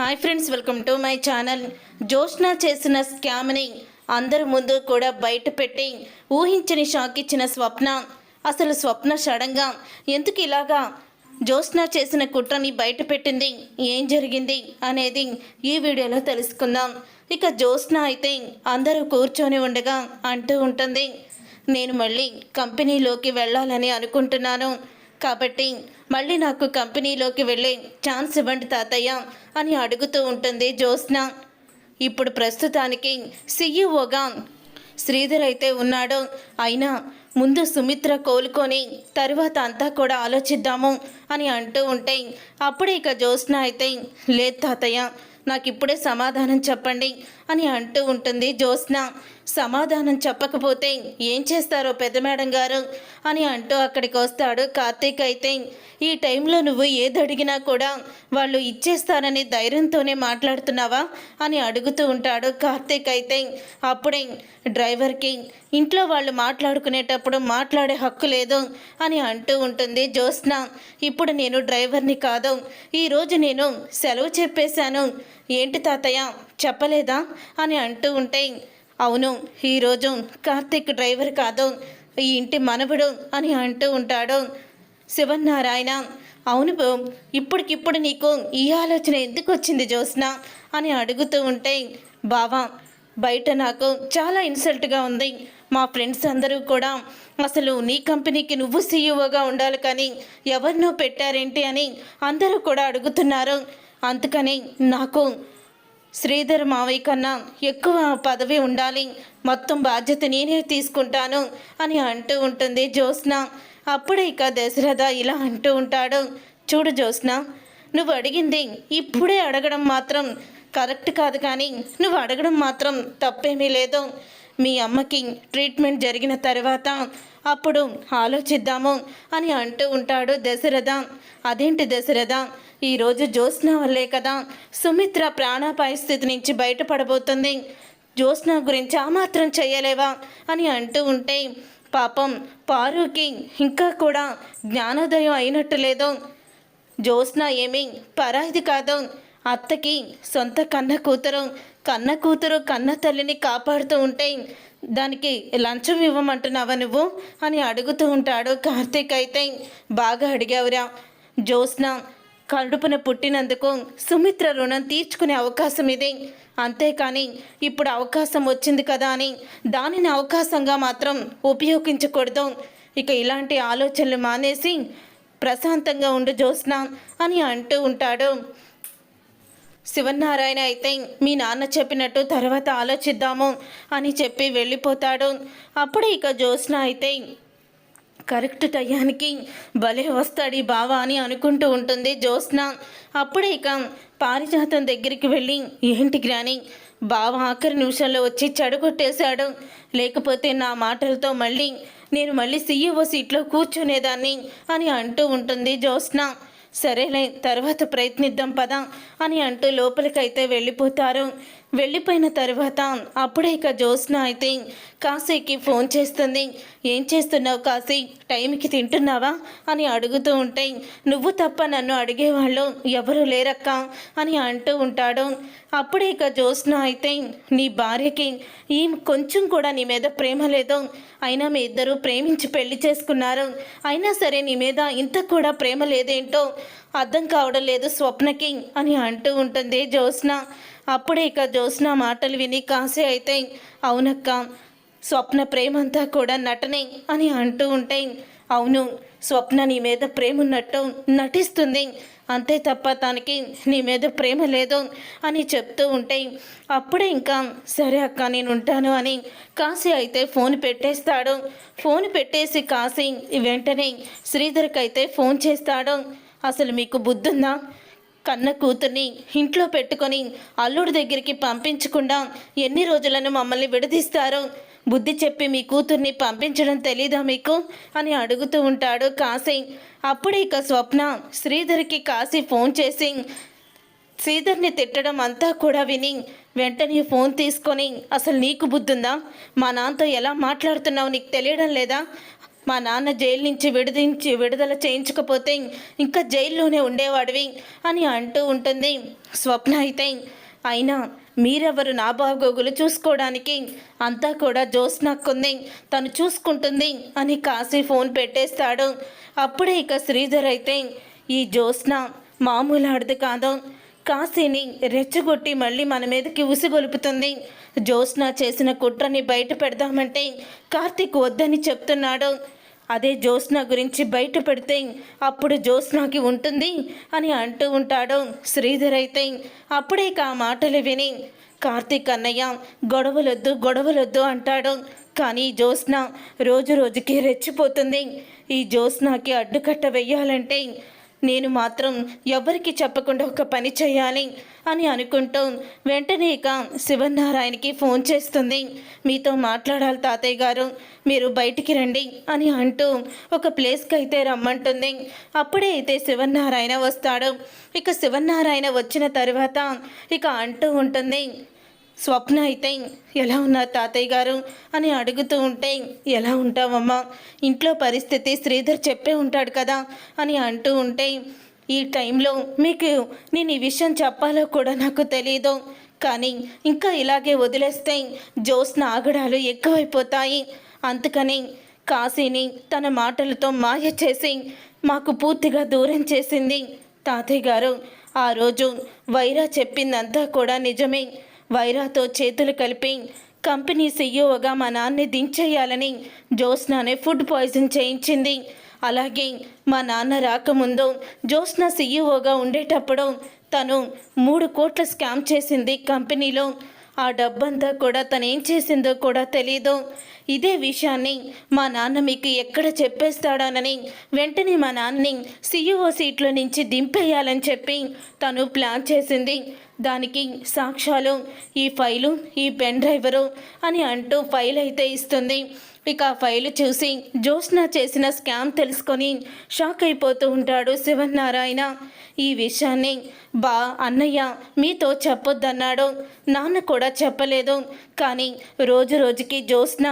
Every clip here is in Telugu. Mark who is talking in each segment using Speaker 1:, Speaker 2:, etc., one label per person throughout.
Speaker 1: Hi friends welcome to my channel. Joshna చేసిన స్కామ్ని అందరి ముందు కూడా బయట పెట్టి ఊహించని షాక్ ఇచ్చిన స్వప్న. అసలు స్వప్న సడన్గా ఎందుకు ఇలాగా జోష్న చేసిన కుట్రని బయట పెట్టింది? ఏం జరిగింది అనేది ఈ వీడియోలో తెలుసుకుందాం. ఇక జోష్న అయితే అందరూ కూర్చొని ఉండగా అంటూ ఉంటుంది నేను మళ్ళీ కంపెనీలోకి వెళ్ళాలని అనుకుంటున్నాను. కాబట్టి మళ్ళీ నాకు కంపెనీలోకి వెళ్ళే ఛాన్స్ ఇవ్వండి తాతయ్య అని అడుగుతూ ఉంటుంది జ్యోత్స్న. ఇప్పుడు ప్రస్తుతానికి సీఈఓగా శ్రీధర్ అయితే ఉన్నాడు. అయినా ముందు సుమిత్ర కోలుకొని తరువాత అంతా కూడా ఆలోచిద్దాము అని అంటూ ఉంటే అప్పుడే ఇక జ్యోత్స్న అయితే లేదు తాతయ్య నాకు ఇప్పుడే సమాధానం చెప్పండి అని అంటూ ఉంటుంది. జ్యోత్స్న సమాధానం చెప్పకపోతే ఏం చేస్తారో పెద్ద మేడం గారు? అని అంటూ అక్కడికి వస్తాడు కార్తీక్ అయితే. ఈ టైంలో నువ్వు ఏది అడిగినా కూడా వాళ్ళు ఇచ్చేస్తారని ధైర్యంతోనే మాట్లాడుతున్నావా? అని అడుగుతూ ఉంటాడు కార్తీక్ అయితే. అప్పుడే డ్రైవర్కి ఇంట్లో వాళ్ళు మాట్లాడుకునేటప్పుడు మాట్లాడే హక్కు లేదు అని అంటూ ఉంటుంది జ్యోత్స్న. ఇప్పుడు నేను డ్రైవర్ని కాదు. ఈరోజు నేను సెలవు చెప్పేశాను. ఏంటి తాతయ్య? చెప్పలేదా? అని అంటూ ఉంటే అవును ఈరోజు కార్తీక్ డ్రైవర్ కాదు ఈ ఇంటి మనవడు అని అంటూ ఉంటాడు శివనారాయణ అవును ఇప్పటికిప్పుడు నీకు ఈ ఆలోచన ఎందుకు వచ్చింది జ్యోత్స్న? అని అడుగుతూ ఉంటే బావా బయట నాకు చాలా ఇన్సల్ట్గా ఉంది. మా ఫ్రెండ్స్ అందరూ కూడా అసలు నీ కంపెనీకి నువ్వు సీఈఓగా ఉండాలి కానీ ఎవరినో పెట్టారేంటి అని అందరూ కూడా అడుగుతున్నారు. అందుకని నాకు శ్రీధర్ మావయ్య కన్నా ఎక్కువ పదవి ఉండాలి. మొత్తం బాధ్యత నేనే తీసుకుంటాను అని అంటూ ఉంటుంది జ్యోత్స్న. అప్పుడే ఇక దశరథ ఇలా అంటూ ఉంటాడు. చూడు జ్యోత్స్న నువ్వు అడిగింది ఇప్పుడే అడగడం మాత్రం కరెక్ట్ కాదు కానీ నువ్వు అడగడం మాత్రం తప్పేమీ లేదు. మీ అమ్మకి ట్రీట్మెంట్ జరిగిన తర్వాత అప్పుడు ఆలోచిద్దాము అని అంటూ ఉంటాడు దశరథ. అదేంటి దశరథ? ఈరోజు జ్యోత్స్న వల్లే కదా సుమిత్ర ప్రాణాపాయ స్థితి నుంచి బయటపడబోతుంది. జ్యోత్స్న గురించి ఆ మాత్రం చేయలేవా అని అంటూ ఉంటే పాపం పారుకి ఇంకా కూడా జ్ఞానోదయం అయినట్టు లేదు. జ్యోత్స్న ఏమీ పరాయిది కాదు. అత్తకి సొంత కన్న కూతురు కన్న కూతురు కన్న తల్లిని కాపాడుతూ ఉంటే దానికి లంచం ఇవ్వమంటున్నావా నువ్వు? అని అడుగుతూ ఉంటాడు కార్తీక్ అయితే. బాగా అడిగావురా. జ్యోత్స్న కడుపున పుట్టినందుకు సుమిత్ర రుణం తీర్చుకునే అవకాశం ఇది. అంతేకాని ఇప్పుడు అవకాశం వచ్చింది కదా అని దానిని అవకాశంగా మాత్రం ఉపయోగించకూడదు. ఇక ఇలాంటి ఆలోచనలు మానేసి ప్రశాంతంగా ఉండు జ్యోత్స్న అని అంటూ ఉంటాడు. శివనారాయణ అయితే మీ నాన్న చెప్పినట్టు తర్వాత ఆలోచిద్దాము అని చెప్పి వెళ్ళిపోతాడు. అప్పుడు ఇక జ్యోత్స్న అయితే కరెక్ట్ టయానికి భలే వస్తాడు బావా బావ అని అనుకుంటూ ఉంటుంది జ్యోత్స్న. అప్పుడే ఇక పారిజాతం దగ్గరికి వెళ్ళి ఏంటి గ్రాని బావ ఆఖరి నిమిషంలో వచ్చి చెడగొట్టేశాడు. లేకపోతే నా మాటలతో మళ్ళీ నేను మళ్ళీ సీఈఓ సీట్లో కూర్చునేదాన్ని అని అంటూ ఉంటుంది జ్యోత్స్న. సరేలే తర్వాత ప్రయత్నిద్దాం పద అని అంటూ లోపలికైతే వెళ్ళిపోతారు. వెళ్ళిపోయిన తర్వాత అప్పుడే ఇక జ్యోత్స్న అయితే కాశీకి ఫోన్ చేస్తుంది. ఏం చేస్తున్నావు కాశీ? టైంకి తింటున్నావా? అని అడుగుతూ ఉంటే నువ్వు తప్ప నన్ను అడిగేవాళ్ళు ఎవరు లేరక్క అని అంటూ ఉంటాడు. అప్పుడే ఇక జ్యోత్స్న అయితే నీ భార్యకి ఈ కొంచెం కూడా నీ మీద ప్రేమ లేదు. అయినా మీ ఇద్దరు ప్రేమించి పెళ్ళి చేసుకున్నారు. అయినా సరే నీ మీద ఇంత కూడా ప్రేమ లేదేంటో అర్థం కావడం లేదు స్వప్నకి అని అంటూ ఉంటుంది జ్యోత్స్న. అప్పుడే ఇక జ్యోత్స్న మాటలు విని కాసే అయితే అవునక్క స్వప్న ప్రేమంతా కూడా నటనే అని అంటూ ఉంటే అవును స్వప్న నీ మీద ప్రేమ ఉన్నట్టు నటిస్తుంది అంతే తప్ప తనకి నీ మీద ప్రేమ లేదు అని చెప్తూ ఉంటే అప్పుడే ఇంకా సరే అక్క నేను ఉంటాను అని కాశీ అయితే ఫోన్ పెట్టేస్తాడు. ఫోన్ పెట్టేసి కాశీ వెంటనే శ్రీధర్కి అయితే ఫోన్ చేస్తాడు. అసలు మీకు బుద్ధుందా? కన్న కూతుర్ని ఇంట్లో పెట్టుకొని అల్లుడి దగ్గరికి పంపించకుండా ఎన్ని రోజులను మమ్మల్ని విడదీస్తారు? బుద్ధి చెప్పి మీ కూతుర్ని పంపించడం తెలీదా మీకు? అని అడుగుతూ ఉంటాడు కాశీ. అప్పుడే ఇక స్వప్న శ్రీధర్కి కాశీ ఫోన్ చేసి శ్రీధర్ని తిట్టడం అంతా కూడా విని వెంటనే ఫోన్ తీసుకొని అసలు నీకు బుద్ధుందా? మా నాన్నతో ఎలా మాట్లాడుతున్నావు? నీకు తెలియడం లేదా? మా నాన్న జైలు నుంచి విడిదించి విడుదల చేయించకపోతే ఇంకా జైల్లోనే ఉండేవాడివి అని అంటూ ఉంటుంది. స్వప్న అయితే అయినా మీరెవరు నా బాగోగులు చూసుకోవడానికి? అంతా కూడా జ్యోత్స్నక్కుంది తను చూసుకుంటుంది అని కాశీ ఫోన్ పెట్టేస్తాడు. అప్పుడే ఇక శ్రీధర్ అయితే ఈ జ్యోత్స్న మామూలు ఆడది కాదు. కాశీని రెచ్చగొట్టి మళ్ళీ మన మీదకి ఉసిగొలుపుతుంది. జ్యోత్స్న చేసిన కుట్రని బయట పెడదామంటే కార్తీక్ వద్దని చెప్తున్నాడు. అదే జ్యోత్స్న గురించి బయట పెడితే అప్పుడు జ్యోత్స్నాకి ఉంటుంది అని అంటూ ఉంటాడు శ్రీధర్ అయితే. అప్పుడే ఆ మాటలు విని కార్తీక్ అన్నయ్య గొడవలొద్దు గొడవలొద్దు అంటాడు. కానీ జ్యోత్స్న రోజు రోజుకి రెచ్చిపోతుంది. ఈ జ్యోత్స్నాకి అడ్డుకట్ట వెయ్యాలంటే నేను మాత్రం ఎవరికి చెప్పకుండా ఒక పని చేయాలి అని అనుకుంటూ వెంటనే ఇక శివనారాయణకి ఫోన్ చేస్తుంది. మీతో మాట్లాడాలి తాతయ్య గారు మీరు బయటికి రండి అని అంటూ ఒక ప్లేస్కి అయితే రమ్మంటుంది. అప్పుడే అయితే శివనారాయణ వస్తాడు. ఇక శివనారాయణ వచ్చిన తర్వాత ఇక అంటూ ఉంటుంది స్వప్న అయితే ఎలా ఉన్నారు తాతయ్య గారు అని అడుగుతూ ఉంటే ఎలా ఉంటావమ్మా? ఇంట్లో పరిస్థితి శ్రీధర్ చెప్పే ఉంటాడు కదా అని అంటూ ఉంటే ఈ టైంలో మీకు నేను ఈ విషయం చెప్పాలో కూడా నాకు తెలియదు కానీ ఇంకా ఇలాగే వదిలేస్తే జోస్న ఆగడాలు ఎక్కువైపోతాయి. అందుకని కాశీని తన మాటలతో మాయ చేసి మాకు పూర్తిగా దూరం చేసింది తాతయ్య గారు. ఆ రోజు వైరా చెప్పిందంతా కూడా నిజమే. వైరాతో చేతులు కలిపి కంపెనీ సీఈఓగా మా నాన్నని దించేయాలని జ్యోత్స్నానే ఫుడ్ పాయిజన్ చేయించింది. అలాగే మా నాన్న రాకముందు జ్యోత్స్న సీఈఓగా ఉండేటప్పుడు తను మూడు కోట్ల స్కామ్ చేసింది కంపెనీలో. ఆ డబ్బంతా కూడా తను ఏం చేసిందో కూడా తెలీదు. ఇదే విషయాన్ని మా నాన్న మీకు ఎక్కడ చెప్పేస్తాడానని వెంటనే మా నాన్నని సీఈఓ సీట్లో నుంచి దింపేయాలని చెప్పి తను ప్లాన్ చేసింది. దానికి సాక్ష్యాలు ఈ ఫైలు ఈ పెన్ డ్రైవరు అని అంటూ ఫైల్ అయితే ఇస్తుంది. ఇక ఆ ఫైలు చూసి జ్యోత్స్న చేసిన స్కామ్ తెలుసుకొని షాక్ అయిపోతూ ఉంటాడు శివనారాయణ ఈ విషయాన్ని బా అన్నయ్య మీతో చెప్పొద్దన్నాడు. నాన్న కూడా చెప్పలేదు. కానీ రోజు రోజుకి జ్యోత్స్న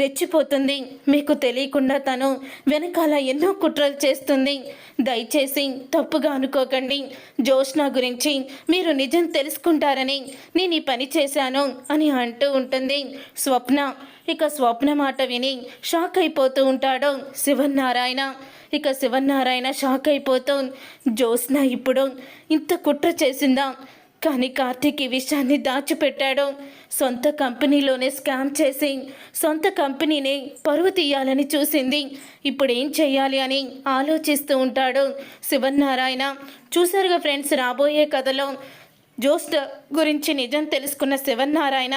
Speaker 1: రెచ్చిపోతుంది. మీకు తెలియకుండా తను వెనకాల ఎన్నో కుట్రలు చేస్తుంది. దయచేసి తప్పుగా అనుకోకండి. జోష్న గురించి మీరు నిజం తెలుసుకుంటారని నేను ఈ పని చేశాను అని అంటూ ఉంటుంది. స్వప్న ఇక స్వప్న మాట విని షాక్ అయిపోతూ ఉంటాడు శివనారాయణ ఇక శివనారాయణ షాక్ అయిపోతూ జ్యోత్స్న ఇప్పుడు ఇంత కుట్ర చేసిందా? కానీ కార్తీక్ ఈ విషయాన్ని దాచిపెట్టాడు. సొంత కంపెనీలోనే స్కామ్ చేసి సొంత కంపెనీని పరువు తీయాలని చూసింది. ఇప్పుడు ఏం చేయాలి అని ఆలోచిస్తూ ఉంటాడు శివనారాయణ చూసారుగా ఫ్రెండ్స్ రాబోయే కథలో జోస్ట్ గురించి నిజం తెలుసుకున్న శివనారాయణ